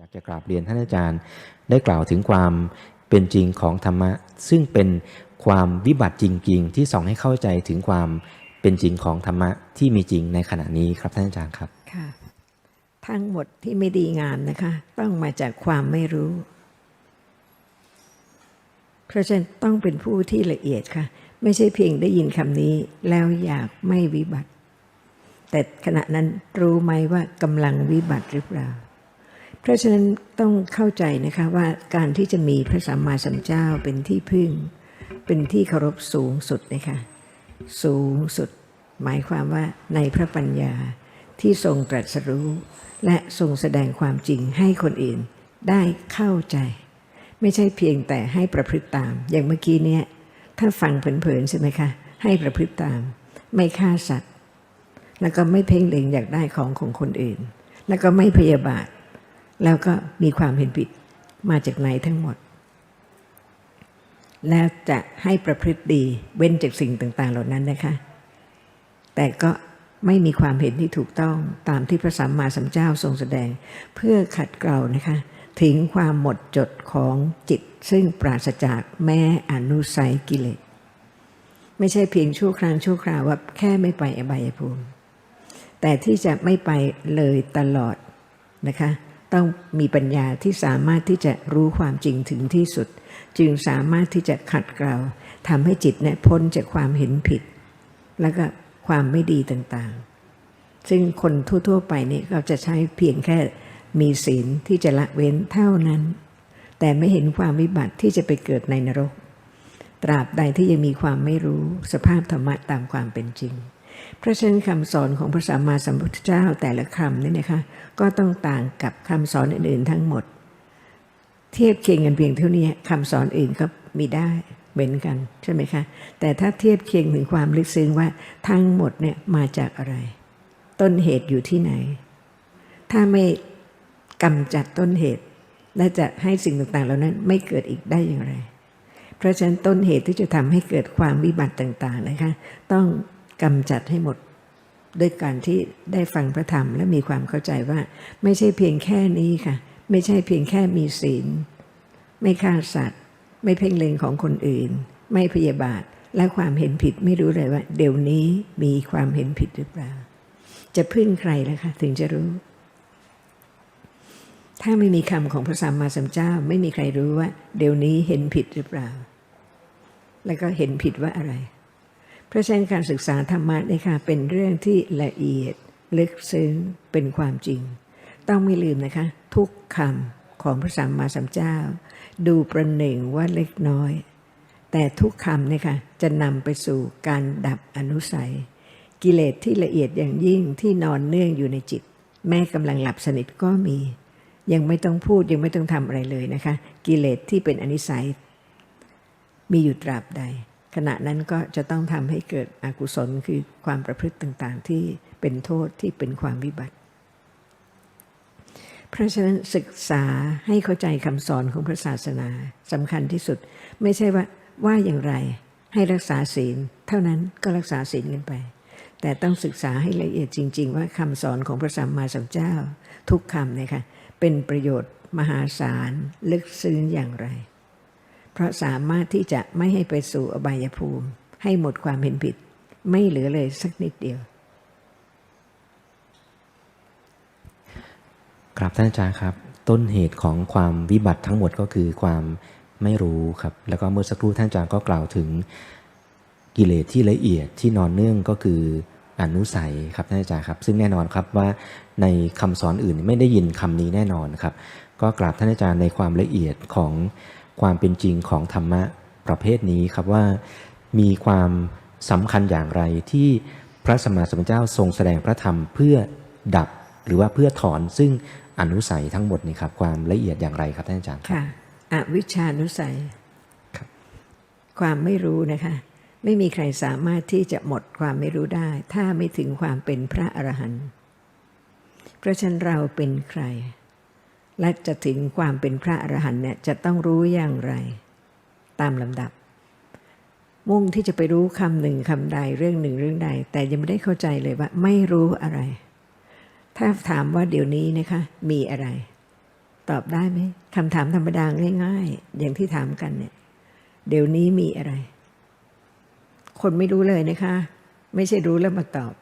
อยากจะกราบเรียนท่านอาจารย์ ได้กล่าวถึงความเป็นจริงของธรรมะ ซึ่งเป็นความวิบัติจริง ๆ ที่ส่องให้เข้าใจถึงความเป็นจริงของธรรมะที่มีจริงในขณะนี้ครับท่านอาจารย์ครับค่ะทั้งหมดที่ไม่ดีงามนะคะ ต้องมาจากความไม่รู้ เพราะฉะนั้นต้องเป็นผู้ที่ละเอียดค่ะ ไม่ใช่เพียงได้ยินคำนี้ แล้วอยากไม่วิบัติ แต่ขณะนั้นรู้ไหมว่ากำลังวิบัติหรือเปล่า ราะฉะนั้นต้องเข้าใจนะคะว่าการที่จะมีพระสัมมาสัมพุทธเจ้าเป็นที่พึ่ง เป็นที่เคารพสูงสุดนะคะสูงสุด หมายความว่าในพระปัญญาที่ทรงตรัสรู้ และทรงแสดงความจริงให้คนอื่นได้เข้าใจ ไม่ใช่เพียงแต่ให้ประพฤติตาม อย่างเมื่อกี้เนี่ยถ้าฟังเผลอๆใช่ไหมคะให้ประพฤติตาม ไม่ฆ่าสัตว์ แล้วก็ไม่เพ่งเล็งอยากได้ของของคนอื่น แล้วก็ไม่พยาบาท แล้วก็มีความเห็นผิดมาจากไหนทั้งหมด แล้วจะให้ประพฤติดีเว้นจากสิ่งต่างๆ เหล่านั้นนะคะ แต่ก็ไม่มีความเห็นที่ถูกต้องตามที่พระสัมมาสัมพุทธเจ้าทรงแสดง เพื่อขัดเกลานะคะ ถึงความหมดจดของจิต ซึ่งปราศจากแม่อนุสัยกิเลสไม่ใช่เพียงชั่วครั้งชั่วคราวว่าแค่ไม่ไปอบายภูมิ แต่ที่จะไม่ไปเลยตลอดนะคะ ต้องมีปัญญาที่สามารถที่จะรู้ความจริงถึงที่สุด จึงสามารถที่จะขัดเกลาทำให้จิตเนี่ยพ้นจากความเห็นผิด แล้วก็ความไม่ดีต่างๆ ซึ่งคนทั่ว ๆ ไปนี่เราจะใช้เพียงแค่มีศีลที่จะละเว้นเท่านั้น แต่ไม่เห็นความวิบัติที่จะไปเกิดในนรก ตราบใดที่ยังมีความไม่รู้สภาพธรรมะตามความเป็นจริง เพราะฉะนั้นคำสอนของพระสัมมาสัมพุทธเจ้าแต่ละคำนี่นะคะก็ต้องต่างกับคำสอนอื่นๆทั้งหมด เทียบเคียงกันเพียงเท่านี้คำสอนอื่นก็มีได้เหมือนกันใช่ไหมคะแต่ถ้าเทียบเคียงถึงความลึกซึ้งว่าทั้งหมดเนี่ยมาจากอะไร ต้นเหตุอยู่ที่ไหน ถ้าไม่กำจัดต้นเหตุ และจะให้สิ่งต่างๆ เหล่านั้นไม่เกิดอีกได้อย่างไร เพราะฉะนั้นต้นเหตุที่จะทำให้เกิดความวิบัติต่างๆนะคะ ต้อง กำจัดให้หมดด้วยการที่ได้ฟังพระธรรมและมีความเข้าใจว่า ไม่ใช่เพียงแค่นี้ค่ะ ไม่ใช่เพียงแค่มีศีล ไม่ฆ่าสัตว์ ไม่เพ่งเล็งของคนอื่น ไม่พยาบาทและความเห็นผิดไม่รู้เลยว่า เดี๋ยวนี้มีความเห็นผิดหรือเปล่า จะพึ่งใครแล้วคะถึงจะรู้ ถ้าไม่มีคำของพระสัมมาสัมพุทธเจ้า ไม่มีใครรู้ว่า เดี๋ยวนี้เห็นผิดหรือเปล่า แล้วก็เห็นผิดว่าอะไร เพราะฉะนั้นการศึกษาธรรมะนี่ค่ะเป็นเรื่องที่ละเอียดลึกซึ้งเป็นความจริง ต้องไม่ลืมนะคะ ทุกคำของพระสัมมาสัมพุทธเจ้า ดูประหนึ่งว่าเล็กน้อย แต่ทุกคำเนี่ยค่ะจะนำไปสู่การดับอนุสัย กิเลสที่ละเอียดอย่างยิ่งที่นอนเนื่องอยู่ในจิต แม้กำลังหลับสนิทก็มี ยังไม่ต้องพูดยังไม่ต้องทำอะไรเลยนะคะ กิเลสที่เป็นอนิสัย มีอยู่ตราบใด ขณะนั้นก็จะต้องทำให้เกิดอกุศลคือความประพฤติต่างๆ ที่เป็นโทษที่เป็นความวิบัติ เพราะฉะนั้นศึกษาให้เข้าใจคำสอนของพระศาสนาสำคัญที่สุด ไม่ใช่ว่าว่าอย่างไรให้รักษาศีล เท่านั้นก็รักษาศีลกันไป แต่ต้องศึกษาให้ละเอียดจริง ๆ ว่าคำสอนของพระสัมมาสัมพุทธเจ้า ทุกคำเนี่ยค่ะเป็นประโยชน์มหาศาลลึกซึ้งอย่างไร เพราะสามารถที่จะไม่ให้ไปสู่อบายภูมิ ให้หมดความเห็นผิด ไม่เหลือเลยสักนิดเดียวครับท่านอาจารย์ครับ ต้นเหตุของความวิบัติทั้งหมดก็คือความไม่รู้ครับ แล้วก็เมื่อสักครู่ท่านอาจารย์ก็กล่าวถึงกิเลสที่ละเอียดที่นอนเนื่องก็คืออนุสัยครับท่านอาจารย์ครับ ซึ่งแน่นอนครับว่าในคำสอนอื่นไม่ได้ยินคำนี้แน่นอนครับ ก็กราบท่านอาจารย์ในความละเอียดของ ความเป็นจริงของธรรมะประเภทนี้ครับว่ามีความสำคัญอย่างไรที่พระสัมมาสัมพุทธเจ้าทรงแสดงพระธรรมเพื่อดับหรือว่าเพื่อถอนซึ่งอนุสัยทั้งหมดนี่ครับความละเอียดอย่างไรครับท่านอาจารย์ครับค่ะอวิชชานุสัยครับความไม่รู้นะคะ ไม่มีใครสามารถที่จะหมดความไม่รู้ได้ ถ้าไม่ถึงความเป็นพระอรหันต์เพราะฉะนั้นเราเป็นใคร และจะถึงความเป็นพระอรหันต์เนี่ยจะต้องรู้อย่างไร ตามลำดับ มุ่งที่จะไปรู้คำหนึ่งคำใดเรื่องหนึ่งเรื่องใด แต่ยังไม่ได้เข้าใจเลยว่า ไม่รู้อะไร ถ้าถามว่าเดี๋ยวนี้นะคะ มีอะไร ตอบได้ไหมคำถามธรรมดาง่าย ๆ อย่างที่ถามกันเนี่ย เดี๋ยวนี้มีอะไร คนไม่รู้เลยนะคะ ไม่ใช่รู้แล้วมาตอบ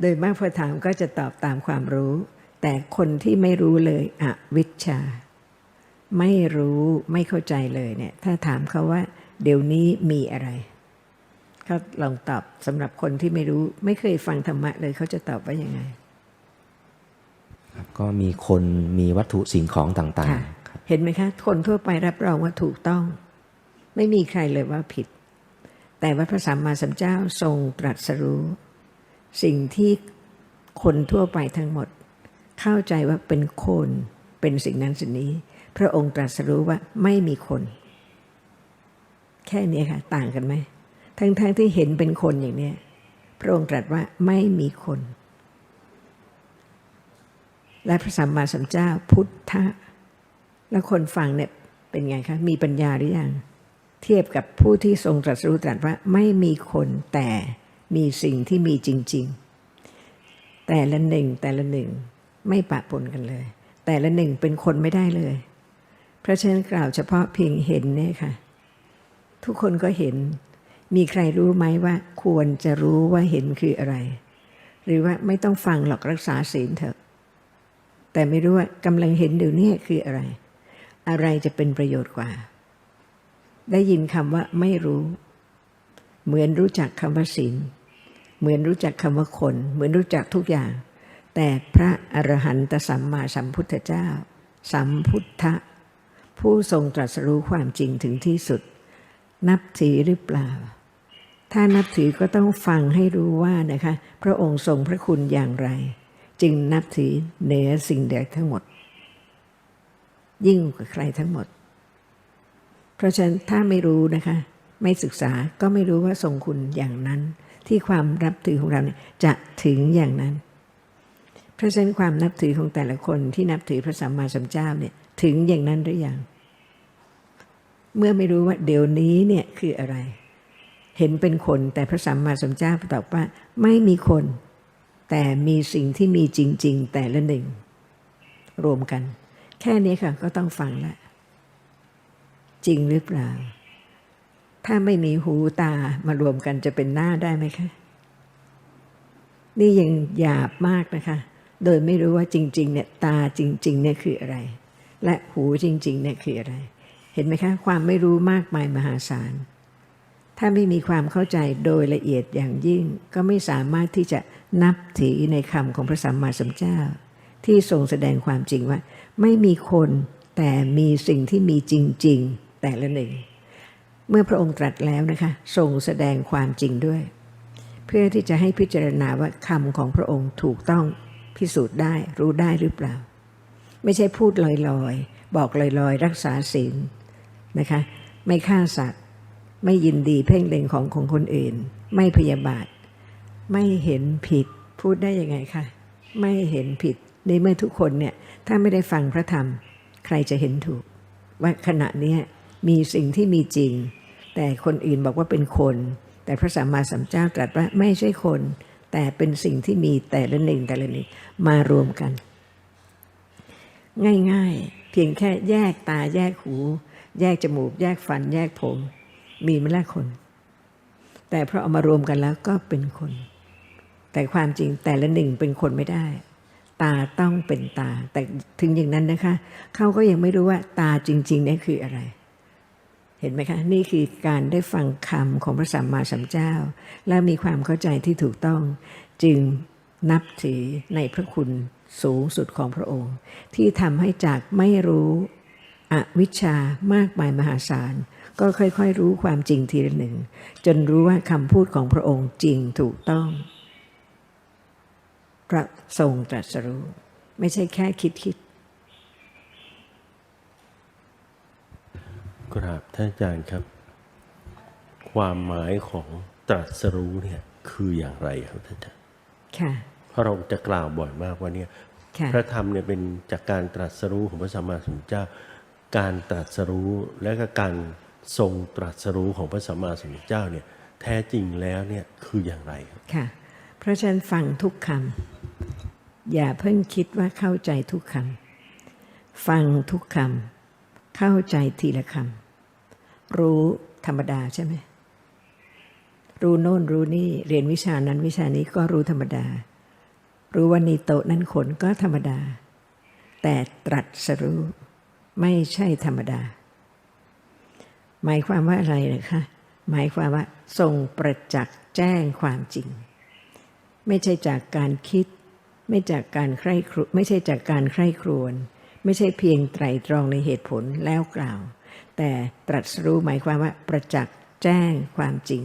โดยมากพอถามก็จะตอบตามความรู้ แต่คนที่ไม่รู้เลยอวิชชา ไม่รู้ไม่เข้าใจเลยเนี่ย ถ้าถามเขาว่า เดี๋ยวนี้มีอะไรเขาลองตอบสำหรับคนที่ไม่รู้ ไม่เคยฟังธรรมะเลยเขาจะตอบว่ายังไงครับก็มีคนมีวัตถุสิ่งของต่างค่ะๆครับเห็นไหมคะ คนทั่วไปรับรองว่าถูกต้อง ไม่มีใครเลยว่าผิด แต่ว่าพระสัมมาสัมพุทธเจ้าทรงตรัสรู้ สิ่งที่คนทั่วไปทั้งหมด เข้าใจว่าเป็นคนเป็นสิ่งนั้นสิ่งนี้ พระองค์ตรัสรู้ว่าไม่มีคน แค่นี้ค่ะ ต่างกันไหมทั้งๆทที่เห็นเป็นคนอย่างเนี้ยพระองค์ตรัสว่าไม่มีคน และพระสัมมาสัมพุทธเจ้าพุทธะแล้วคนฟังเนี่ยเป็นไงคะ มีปัญญาหรือยังเทียบกับผู้ที่ทรงตรัสรู้ตรัสว่าไม่มีคนแต่มีสิ่งที่มีจริง ๆ แต่ละหนึ่งแต่ละหนึ่ง ไม่ปะปนกันเลย แต่ละหนึ่งเป็นคนไม่ได้เลย เพราะฉะนั้นกล่าวเฉพาะเพียงเห็นเนี่ยค่ะ ทุกคนก็เห็น มีใครรู้ไหมว่า ควรจะรู้ว่าเห็นคืออะไร หรือว่าไม่ต้องฟังหรอกรักษาศีลเถอะ แต่ไม่รู้ว่ากำลังเห็นเดี๋ยวนี้คืออะไร อะไรจะเป็นประโยชน์กว่า ได้ยินคำว่าไม่รู้ เหมือนรู้จักคำว่าศีลเหมือนรู้จักคำว่าคน เหมือนรู้จักทุกอย่าง แต่พระอรหันตสัมมาสัมพุทธเจ้า สัมพุทธะ ผู้ทรงตรัสรู้ความจริงถึงที่สุด นับถือหรือเปล่า ถ้านับถือก็ต้องฟังให้รู้ว่านะคะ พระองค์ทรงพระคุณอย่างไร จึงนับถือเหนือสิ่งใดทั้งหมด ยิ่งกว่าใครทั้งหมด เพราะฉะนั้นถ้าไม่รู้นะคะ ไม่ศึกษาก็ไม่รู้ว่าทรงคุณอย่างนั้น ที่ความนับถือของเราเนี่ยจะถึงอย่างนั้น เพราะฉะนั้นความนับถือของแต่ละคนที่นับถือพระสัมมาสัมพุทธเจ้าเนี่ยถึงอย่างนั้นหรือยังเมื่อไม่รู้ว่าเดี๋ยวนี้เนี่ยคืออะไร เห็นเป็นคนแต่พระสัมมาสัมพุทธเจ้าตอบว่า ไม่มีคน แต่มีสิ่งที่มีจริง ๆ แต่ละหนึ่ง รวมกัน แค่นี้ค่ะก็ต้องฟังละจริงหรือเปล่า ถ้าไม่มีหูตามารวมกันจะเป็นหน้าได้ไหมคะ นี่ยังหยาบมากนะคะ โดยไม่รู้ว่าจริงๆเนี่ยตาจริงๆเนี่ยคืออะไร และหูจริงๆเนี่ยคืออะไร เห็นไหมคะ ความไม่รู้มากมายมหาศาล ถ้าไม่มีความเข้าใจโดยละเอียดอย่างยิ่ง ก็ไม่สามารถที่จะนับถือในคำของพระสัมมาสัมพุทธเจ้า ที่ทรงแสดงความจริงว่า ไม่มีคนแต่มีสิ่งที่มีจริง ๆ แต่ละหนึ่ง เมื่อพระองค์ตรัสแล้วนะคะทรงแสดงความจริงด้วย เพื่อที่จะให้พิจารณาว่าคำของพระองค์ถูกต้อง พิสูจน์ได้รู้ได้หรือเปล่า ไม่ใช่พูดลอยๆ บอกลอยๆ รักษาศีลนะคะ ไม่ฆ่าสัตว์ ไม่ยินดีเพ่งเล็งของของคนอื่น ไม่พยาบาท ไม่เห็นผิดพูดได้ยังไงคะไม่เห็นผิดในเมื่อทุกคนเนี่ยถ้าไม่ได้ฟังพระธรรม ใครจะเห็นถูก ว่าขณะนี้มีสิ่งที่มีจริง แต่คนอื่นบอกว่าเป็นคน แต่พระสัมมาสัมพุทธเจ้าตรัสว่าไม่ใช่คน แต่เป็นสิ่งที่มีแต่ละหนึ่งแต่ละหนึ่งมารวมกัน ง่ายๆ เพียงแค่แยกตาแยกหู แยกจมูก แยกฟัน แยกผม มีไม่ละคน แต่พอเอามารวมกันแล้วก็เป็นคน แต่ความจริงแต่ละหนึ่งเป็นคนไม่ได้ ตาต้องเป็นตา แต่ถึงอย่างนั้นนะคะ เขาก็ยังไม่รู้ว่าตาจริงๆนี่คืออะไร เห็นไหมคะ นี่คือการได้ฟังคำของพระสัมมาสัมพุทธเจ้า และมีความเข้าใจที่ถูกต้อง จึงนับถือในพระคุณสูงสุดของพระองค์ ที่ทำให้จากไม่รู้อวิชชามากมายมหาศาล ก็ค่อยๆรู้ความจริงทีละหนึ่ง จนรู้ว่าคำพูดของพระองค์จริงถูกต้องพระทรงตรัสรู้ ไม่ใช่แค่คิดคิด กราบท่านอาจารย์ครับ ความหมายของตรัสรู้เนี่ยคืออย่างไรครับท่านอาจารย์ค่ะเพราะเราจะกล่าวบ่อยมากว่าเนี่ยค่ะพระธรรมเนี่ยเป็นจากการตรัสรู้ของพระสัมมาสัมพุทธเจ้า การตรัสรู้และก็การทรงตรัสรู้ของพระสัมมาสัมพุทธเจ้าเนี่ยแท้จริงแล้วเนี่ยคืออย่างไรครับค่ะ เพราะฉะนั้นฟังทุกคำอย่าเพิ่งคิดว่าเข้าใจทุกคฟังทุกคำ เข้าใจทีละคำรู้ธรรมดาใช่ไหมรู้โน่นรู้นี่เรียนวิชานั้นวิชานี้ก็รู้ธรรมดา รู้ว่านี่โต๊ะนั้นขนก็ธรรมดา แต่ตรัสรู้ไม่ใช่ธรรมดา หมายความว่าอะไรนะคะหมายความว่าทรงประจักษ์แจ้งความจริง ไม่ใช่จากการคิด ไม่จากการใคร่ครวไม่ใช่จากการใคร่ครวญ ไม่ใช่เพียงไตรตรองในเหตุผลแล้วกล่าว แต่ตรัสรู้หมายความว่าประจักษ์แจ้งความจริง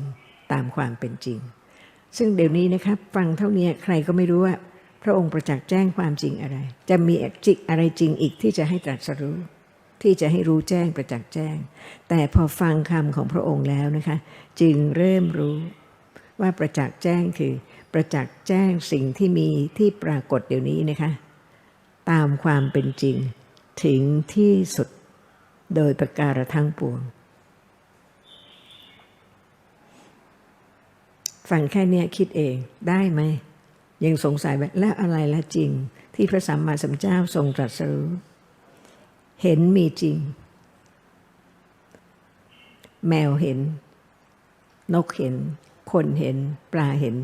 ตามความเป็นจริง ซึ่งเดี๋ยวนี้นะครับฟังเท่านี้ใครก็ไม่รู้ว่า พระองค์ประจักษ์แจ้งความจริงอะไร จะมีจิกอะไรจริงอีกที่จะให้ตรัสรู้ ที่จะให้รู้แจ้งประจักษ์แจ้ง แต่พอฟังคำของพระองค์แล้วนะคะ จึงเริ่มรู้ว่าประจักษ์แจ้งคือประจักษ์แจ้งสิ่งที่มีที่ปรากฏเดี๋ยวนี้นะคะ ตามความเป็นจริง ถึงที่สุดโดยประการทั้งปวง ฟังแค่เนี้ยคิดเองได้ไหม ยังสงสัยว่าแล้วอะไรละจริง ที่พระสัมมาสัมพุทธเจ้าทรงตรัสรู้ เห็นมีจริง แมวเห็น นกเห็น คนเห็น ปลาเห็น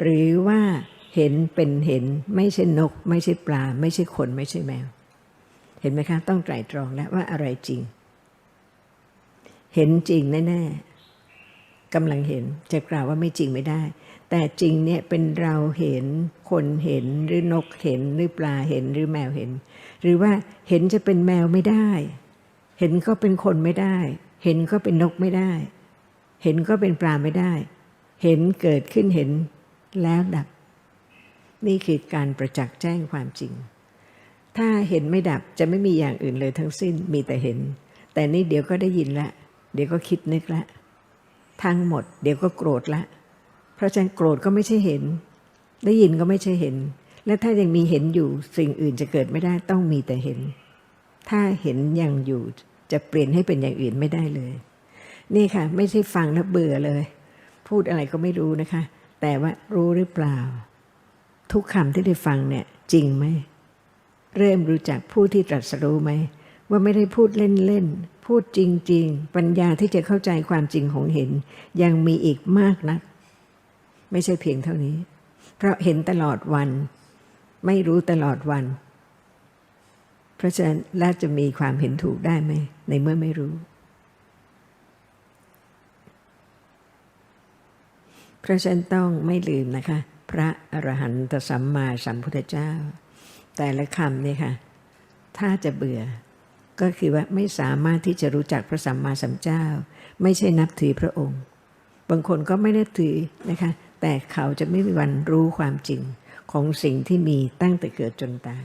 หรือว่า เห็นเป็นเห็นไม่ใช่นก ไม่ใช่ปลา ไม่ใช่คนไม่ใช่แมว เห็นไหมคะ ต้องไตรตรองแล้วว่าอะไรจริง เห็นจริงแน่ๆกำลังเห็นจะกล่าวว่าไม่จริงไม่ได้ แต่จริงเนี่ยเป็นเราเห็นคนเห็นหรือนกเห็นหรือปลาเห็นหรือแมวเห็น หรือว่าเห็นจะเป็นแมวไม่ได้ เห็นก็เป็นคนไม่ได้ เห็นก็เป็นนกไม่ได้ เห็นก็เป็นปลาไม่ได้ เห็นเกิดขึ้นเห็นแล้วดับ นี่คือการประจักษ์แจ้งความจริง ถ้าเห็นไม่ดับจะไม่มีอย่างอื่นเลยทั้งสิ้นมีแต่เห็น แต่นี่เดี๋ยวก็ได้ยินละ เดี๋ยวก็คิดนึกละ ทั้งหมด เดี๋ยวก็โกรธละ เพราะฉะนั้นโกรธก็ไม่ใช่เห็น ได้ยินก็ไม่ใช่เห็น และถ้ายังมีเห็นอยู่สิ่งอื่นจะเกิดไม่ได้ต้องมีแต่เห็น ถ้าเห็นยังอยู่จะเปลี่ยนให้เป็นอย่างอื่นไม่ได้เลย นี่ค่ะ ไม่ใช่ฟังแล้วเบื่อเลย พูดอะไรก็ไม่รู้นะคะ แต่ว่ารู้หรือเปล่า ทุกคำที่ได้ฟังเนี่ยจริงไหม เริ่มรู้จักผู้ที่ตรัสรู้ไหม ว่าไม่ได้พูดเล่นๆ พูดจริง ๆ ปัญญาที่จะเข้าใจความจริงของเห็น ยังมีอีกมากนะัก ไม่ใช่เพียงเท่านี้ เพราะเห็นตลอดวัน ไม่รู้ตลอดวัน เพราะฉะนั้นแล้วจะมีความเห็นถูกได้ไหม ในเมื่อไม่รู้ เพราะฉะนั้นต้องไม่ลืมนะคะ พระอรหันตสัมมาสัมพุทธเจ้า แต่ละคำนี่ค่ะ ถ้าจะเบื่อ ก็คือว่าไม่สามารถที่จะรู้จักพระสัมมาสัมพุทธเจ้า ไม่ใช่นับถือพระองค์ บางคนก็ไม่ได้ถือนะคะ แต่เขาจะไม่มีวันรู้ความจริงของสิ่งที่มีตั้งแต่เกิดจนตาย